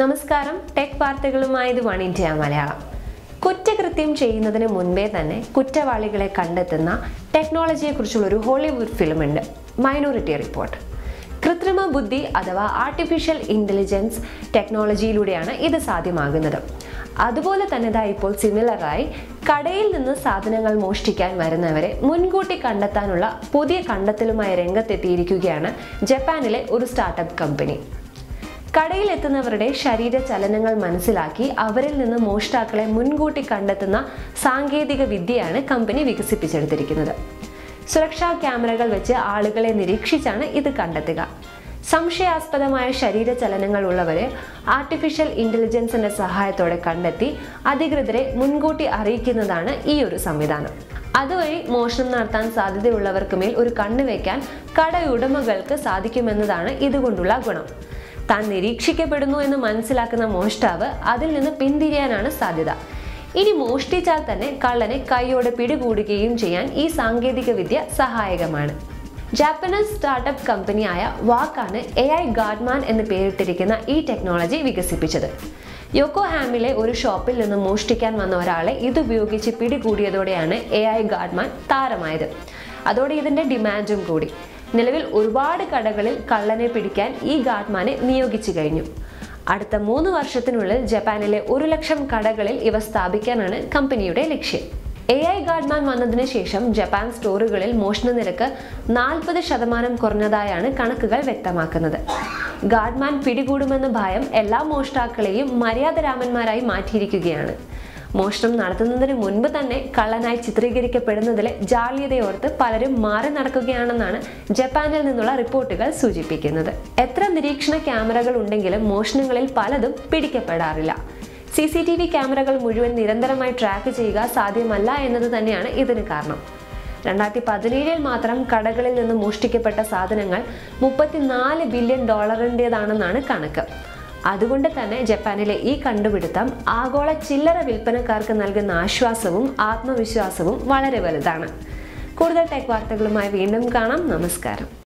നമസ്കാരം. ടെക് വാർത്തകളുമായി ഇത് വൺ ഇന്ത്യ മലയാളം. കുറ്റകൃത്യം ചെയ്യുന്നതിന് മുൻപേ തന്നെ കുറ്റവാളികളെ കണ്ടെത്തുന്ന ടെക്നോളജിയെക്കുറിച്ചുള്ള ഒരു ഹോളിവുഡ് ഫിലിം ഉണ്ട് മൈനോറിറ്റി റിപ്പോർട്ട് കൃത്രിമ ബുദ്ധി അഥവാ ആർട്ടിഫിഷ്യൽ ഇന്റലിജൻസ് ടെക്നോളജിയിലൂടെയാണ് ഇത് സാധ്യമാകുന്നത്. അതുപോലെ തന്നെ ഇതാ ഇപ്പോൾ സിമിലറായി കടയിൽ നിന്ന് സാധനങ്ങൾ മോഷ്ടിക്കാൻ വരുന്നവരെ മുൻകൂട്ടി കണ്ടെത്താനുള്ള പുതിയ കണ്ടെത്തലുമായി രംഗത്തെത്തിയിരിക്കുകയാണ് ജപ്പാനിലെ ഒരു സ്റ്റാർട്ടപ്പ് കമ്പനി കടയിൽ എത്തുന്നവരുടെ ശരീര ചലനങ്ങൾ മനസ്സിലാക്കി അവരിൽ നിന്ന് മോഷ്ടാക്കളെ മുൻകൂട്ടി കണ്ടെത്തുന്ന സാങ്കേതിക വിദ്യയാണ് കമ്പനി വികസിപ്പിച്ചെടുത്തിരിക്കുന്നത്. സുരക്ഷാ ക്യാമറകൾ വെച്ച് ആളുകളെ നിരീക്ഷിച്ചാണ് ഇത് കണ്ടെത്തുക. സംശയാസ്പദമായ ശരീര ചലനങ്ങൾ ഉള്ളവരെ ആർട്ടിഫിഷ്യൽ ഇന്റലിജൻസിന്റെ സഹായത്തോടെ കണ്ടെത്തി അധികൃതരെ മുൻകൂട്ടി അറിയിക്കുന്നതാണ് ഈ ഒരു സംവിധാനം. അതുവഴി മോഷണം നടത്താൻ സാധ്യതയുള്ളവർക്ക് മേൽ ഒരു കണ്ണ് വയ്ക്കാൻ കടയുടമകൾക്ക് സാധിക്കുമെന്നതാണ് ഇതുകൊണ്ടുള്ള ഗുണം. താൻ നിരീക്ഷിക്കപ്പെടുന്നു എന്ന് മനസ്സിലാക്കുന്ന മോഷ്ടാവ് അതിൽ നിന്ന് പിന്തിരിയാനാണ് സാധ്യത. ഇനി മോഷ്ടിച്ചാൽ തന്നെ കള്ളനെ കൈയോടെ പിടികൂടുകയും ചെയ്യാൻ ഈ സാങ്കേതിക വിദ്യ സഹായകമാണ്. ജാപ്പനീസ് സ്റ്റാർട്ടപ്പ് കമ്പനിയായ വാക്കാണ് എ ഐ ഗാഡ്മാൻ എന്ന് പേരിട്ടിരിക്കുന്ന ഈ ടെക്നോളജി വികസിപ്പിച്ചത്. യോക്കോഹാമിലെ ഒരു ഷോപ്പിൽ നിന്ന് മോഷ്ടിക്കാൻ വന്ന ഒരാളെ ഇതുപയോഗിച്ച് പിടികൂടിയതോടെയാണ് എ ഐ ഗാഡ്മാൻ താരമായത്. അതോടെ ഇതിന്റെ ഡിമാൻഡും കൂടി. നിലവിൽ ഒരുപാട് കടകളിൽ കള്ളനെ പിടിക്കാൻ ഈ ഗാഡ്മാനെ നിയോഗിച്ചു കഴിഞ്ഞു. അടുത്ത മൂന്ന് വർഷത്തിനുള്ളിൽ ജപ്പാനിലെ ഒരു ലക്ഷം കടകളിൽ ഇവ സ്ഥാപിക്കാനാണ് കമ്പനിയുടെ ലക്ഷ്യം. എ ഐ ഗാഡ്മാൻ വന്നതിന് ശേഷം ജപ്പാൻ സ്റ്റോറുകളിൽ മോഷണ നിരക്ക് നാൽപ്പത് ശതമാനം കുറഞ്ഞതായാണ് കണക്കുകൾ വ്യക്തമാക്കുന്നത്. ഗാഡ്മാൻ പിടികൂടുമെന്ന ഭയം എല്ലാ മോഷ്ടാക്കളെയും മര്യാദരാമന്മാരായി മാറ്റിയിരിക്കുകയാണ്. മോഷണം നടത്തുന്നതിന് മുൻപ് തന്നെ കള്ളനായി ചിത്രീകരിക്കപ്പെടുന്നതിലെ ജാള്യതയോർത്ത് പലരും മാറി നടക്കുകയാണെന്നാണ് ജപ്പാനിൽ നിന്നുള്ള റിപ്പോർട്ടുകൾ സൂചിപ്പിക്കുന്നത്. എത്ര നിരീക്ഷണ ക്യാമറകൾ ഉണ്ടെങ്കിലും മോഷണങ്ങളിൽ പലതും പിടിക്കപ്പെടാറില്ല. സി സി ടി വി ക്യാമറകൾ മുഴുവൻ നിരന്തരമായി ട്രാക്ക് ചെയ്യുക സാധ്യമല്ല എന്നത് തന്നെയാണ് ഇതിന് കാരണം. രണ്ടായിരത്തി പതിനേഴിൽ മാത്രം കടകളിൽ നിന്ന് മോഷ്ടിക്കപ്പെട്ട സാധനങ്ങൾ മുപ്പത്തിനാല് ബില്യൺ ഡോളറിന്റെതാണെന്നാണ് കണക്ക്. അതുകൊണ്ട് തന്നെ ജപ്പാനിലെ ഈ കണ്ടുപിടുത്തം ആഗോള ചില്ലറ വിൽപ്പനക്കാർക്ക് നൽകുന്ന ആശ്വാസവും ആത്മവിശ്വാസവും വളരെ വലുതാണ്. കൂടുതൽ ടെക് വാർത്തകളുമായി വീണ്ടും കാണാം. നമസ്കാരം.